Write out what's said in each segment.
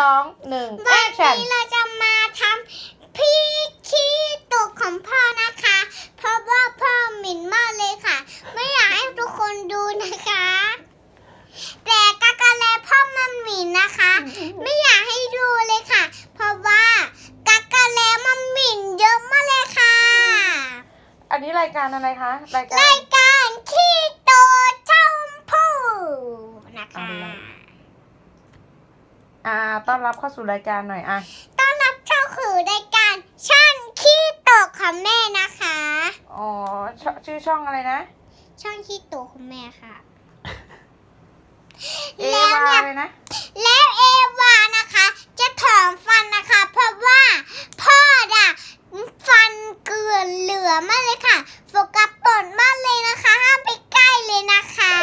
สองหนึ่งแอวันคชั่นนี้เราจะมาทำพี่ขี้ตกของพ่อนะคะ เพราะว่าพ่อหมิ่นมากเลยค่ะ ไม่อยากให้ทุกคนดูนะคะ แต่กากาแลพ่อมันหมิ่นนะคะ ไม่อยากให้ดูเลยค่ะ เพราะว่ากากาแลมันหมิ่นเยอะมากเลยค่ะ อันนี้รายการอะไรคะรายการรายการขี้โตชมพู่นะคะ อ่า ต้อนรับเข้าสู่รายการหน่อยอะ ต้อนรับเข้าคือรายการช่างขี้ตกของแม่นะคะ อ๋อชชื่อช่องอะไรนะ ช่างขี้ตกของแม่ค่ะ เอแล้ววาเนี่ย เลยนะ แล้วเอวานะคะ จะถอนฟันนะคะ เพราะว่าพ่อด่ะฟันเกลือนเหลือมากเลยค่ะโฟกัสปนมากเลยนะคะห้ามไปใกล้เลยนะคะ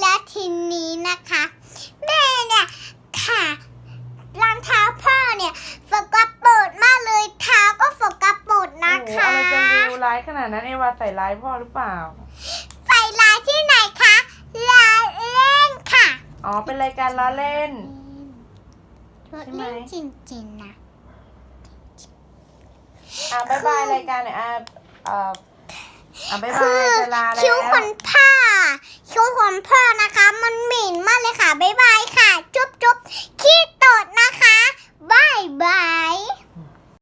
และทีนี้นะคะ แม่เนี่ยค่ะรองเท้าพ่อ เนี่ยโฟกัสปดมากเลยเท้าก็โฟกัสปดนะโอ้โหคะอะไรจะดูร้ายขนาดนั้นเอวาใส่ร้ายพ่อหรือเปล่า ใส่ลายที่ไหนคะลายเล่นค่ะอ๋อ เป็นรายการล้อเล่น รถใช่ไหมเล่นจริงๆนะ อะบายบายรายการหน่อยอะเอ่ออะบายบาคืยอจะลาแล้ว คิ้วขนผ้า